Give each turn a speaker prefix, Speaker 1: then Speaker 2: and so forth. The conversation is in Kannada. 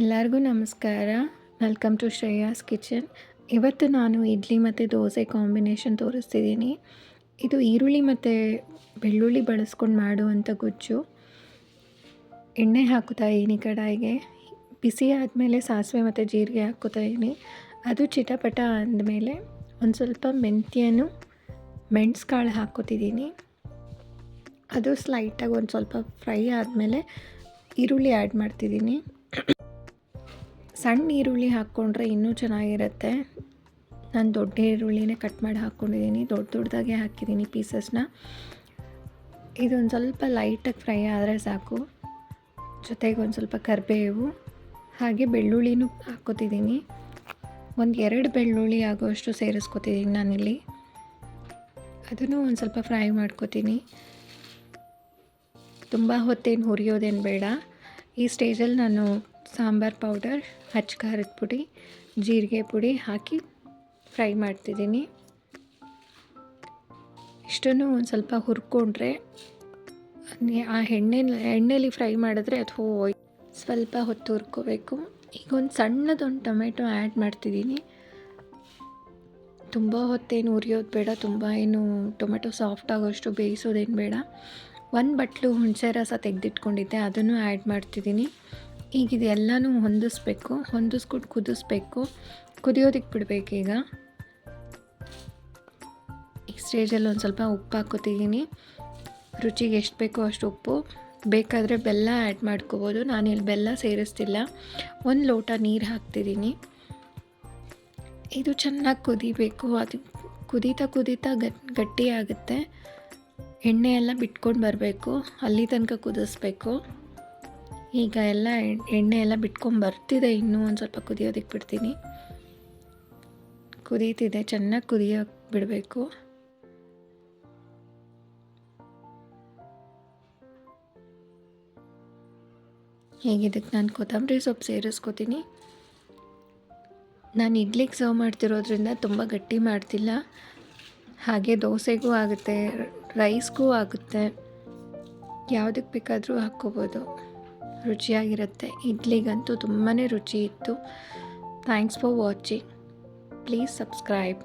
Speaker 1: ಎಲ್ಲರಿಗೂ ನಮಸ್ಕಾರ. ವೆಲ್ಕಮ್ ಟು ಶ್ರೇಯಾಸ್ ಕಿಚನ್ ಇವತ್ತು ನಾನು ಇಡ್ಲಿ ಮತ್ತು ದೋಸೆ ಕಾಂಬಿನೇಷನ್ ತೋರಿಸ್ತಿದ್ದೀನಿ. ಇದು ಈರುಳ್ಳಿ ಮತ್ತು ಬೆಳ್ಳುಳ್ಳಿ ಬಳಸ್ಕೊಂಡು ಮಾಡುವಂಥ ಗುಜ್ಜು. ಎಣ್ಣೆ ಹಾಕುತ್ತಾ ಇದ್ದೀನಿ ಕಡಾಯಿಗೆ. ಬಿಸಿ ಆದಮೇಲೆ ಸಾಸಿವೆ ಮತ್ತು ಜೀರಿಗೆ ಹಾಕುತ್ತಾ ಇದ್ದೀನಿ. ಅದು ಚಿಟಪಟ ಅಂದಮೇಲೆ ಒಂದು ಸ್ವಲ್ಪ ಮೆಂತ್ಯನು ಮೆಣಸು ಕಾಳು ಹಾಕೋತಿದ್ದೀನಿ ಅದು ಸ್ಲೈಟಾಗಿ ಒಂದು ಸ್ವಲ್ಪ ಫ್ರೈ ಆದಮೇಲೆ ಈರುಳ್ಳಿ ಆ್ಯಡ್ ಮಾಡ್ತಿದ್ದೀನಿ. ಸಣ್ಣ ಈರುಳ್ಳಿ ಹಾಕ್ಕೊಂಡ್ರೆ ಇನ್ನೂ ಚೆನ್ನಾಗಿರುತ್ತೆ. ನಾನು ದೊಡ್ಡ ಈರುಳ್ಳಿನೇ ಕಟ್ ಮಾಡಿ ಹಾಕ್ಕೊಂಡಿದ್ದೀನಿ ದೊಡ್ಡ ದೊಡ್ಡದಾಗೆ ಹಾಕಿದ್ದೀನಿ ಪೀಸಸ್ನ. ಇದೊಂದು ಸ್ವಲ್ಪ ಲೈಟಾಗಿ ಫ್ರೈ ಆದರೆ ಸಾಕು. ಜೊತೆಗೆ ಒಂದು ಸ್ವಲ್ಪ ಕರಿಬೇವು, ಹಾಗೆ ಬೆಳ್ಳುಳ್ಳಿನೂ ಹಾಕ್ಕೋತಿದ್ದೀನಿ ಒಂದು ಎರಡು ಬೆಳ್ಳುಳ್ಳಿ ಆಗೋಷ್ಟು ಸೇರಿಸ್ಕೊತಿದ್ದೀನಿ ನಾನಿಲ್ಲಿ. ಅದನ್ನು ಒಂದು ಸ್ವಲ್ಪ ಫ್ರೈ ಮಾಡ್ಕೋತೀನಿ. ತುಂಬ ಹೊತ್ತೇನು ಹುರಿಯೋದೇನು ಬೇಡ. ಈ ಸ್ಟೇಜಲ್ಲಿ ನಾನು ಸಾಂಬಾರು ಪೌಡರ್, ಹಚ್ಚ ಖಾರದ ಪುಡಿ, ಜೀರಿಗೆ ಪುಡಿ ಹಾಕಿ ಫ್ರೈ ಮಾಡ್ತಿದ್ದೀನಿ. ಇಷ್ಟನ್ನು ಒಂದು ಸ್ವಲ್ಪ ಹುರ್ಕೊಂಡ್ರೆ ಆ ಎಣ್ಣೆ, ಎಣ್ಣೆಲಿ ಫ್ರೈ ಮಾಡಿದ್ರೆ ಅದು ಸ್ವಲ್ಪ ಹೊತ್ತು ಹುರ್ಕೋಬೇಕು. ಈಗ ಒಂದು ಸಣ್ಣದೊಂದು ಟೊಮೆಟೊ ಆ್ಯಡ್ ಮಾಡ್ತಿದ್ದೀನಿ. ತುಂಬ ಹೊತ್ತೇನು ಉರಿಯೋದು ಬೇಡ, ತುಂಬ ಏನು ಟೊಮೆಟೊ ಸಾಫ್ಟ್ ಆಗೋಷ್ಟು ಬೇಯಿಸೋದೇನು ಬೇಡ. ಒಂದು ಬಟ್ಲು ಹುಣಸೆ ರಸ ತೆಗೆದಿಟ್ಕೊಂಡಿದ್ದೆ, ಅದನ್ನು ಆ್ಯಡ್ ಮಾಡ್ತಿದ್ದೀನಿ. ಈಗ ಇದೆಲ್ಲನೂ ಹೊಂದಿಸ್ಬೇಕು ಹೊಂದಿಸ್ಕೊಟ್ಟು ಕುದಿಸ್ಬೇಕು. ಕುದಿಯೋದಕ್ಕೆ ಬಿಡಬೇಕು ಈಗ. ಸ್ಟೇಜಲ್ಲಿ ಒಂದು ಸ್ವಲ್ಪ ಉಪ್ಪು ಹಾಕೋತಿದ್ದೀನಿ ರುಚಿಗೆ ಎಷ್ಟು ಬೇಕೋ ಅಷ್ಟು ಉಪ್ಪು. ಬೇಕಾದರೆ ಬೆಲ್ಲ ಆ್ಯಡ್ ಮಾಡ್ಕೋಬೋದು. ಇಲ್ಲಿ ಬೆಲ್ಲ ಸೇರಿಸ್ತಿಲ್ಲ. ಒಂದು ಲೋಟ ನೀರು ಹಾಕ್ತಿದ್ದೀನಿ ಇದು ಚೆನ್ನಾಗಿ ಕುದಿಬೇಕು. ಅದು ಕುದೀತಾ ಕುದೀತಾ ಗಟ್ಟಿಯಾಗುತ್ತೆ. ಎಣ್ಣೆ ಎಲ್ಲ ಬಿಟ್ಕೊಂಡು ಬರಬೇಕು. ಅಲ್ಲಿ ತನಕ ಕುದಿಸ್ಬೇಕು. ಈಗ ಎಲ್ಲ ಎಣ್ಣೆ ಎಲ್ಲ ಬಿಟ್ಕೊಂಡು ಬರ್ತಿದೆ. ಇನ್ನೂ ಒಂದು ಸ್ವಲ್ಪ ಕುದಿಯೋದಕ್ಕೆ ಬಿಡ್ತೀನಿ. ಕುದೀತಿದೆ. ಚೆನ್ನಾಗಿ ಕುದಿಯೋಕೆ ಬಿಡಬೇಕು. ಹೇಗಿದಕ್ಕೆ ನಾನು ಕೊತ್ತಂಬರಿ ಸೊಪ್ಪು ಸೇರಿಸ್ಕೋತೀನಿ. ನಾನು ಇಡ್ಲಿಗೆ ಸರ್ವ್ ಮಾಡ್ತಿರೋದ್ರಿಂದ ತುಂಬ ಗಟ್ಟಿ ಮಾಡ್ತಿಲ್ಲ. ಹಾಗೆ ದೋಸೆಗೂ ಆಗುತ್ತೆ, ರೈಸ್ಗೂ ಆಗುತ್ತೆ. ಯಾವುದಕ್ಕೆ ಬೇಕಾದರೂ ಹಾಕ್ಕೋಬೋದು. ರುಚಿಯಾಗಿರುತ್ತೆ. ಇಡ್ಲಿಗಂತೂ ತುಂಬಾ ರುಚಿ ಇತ್ತು. Thanks for watching please subscribe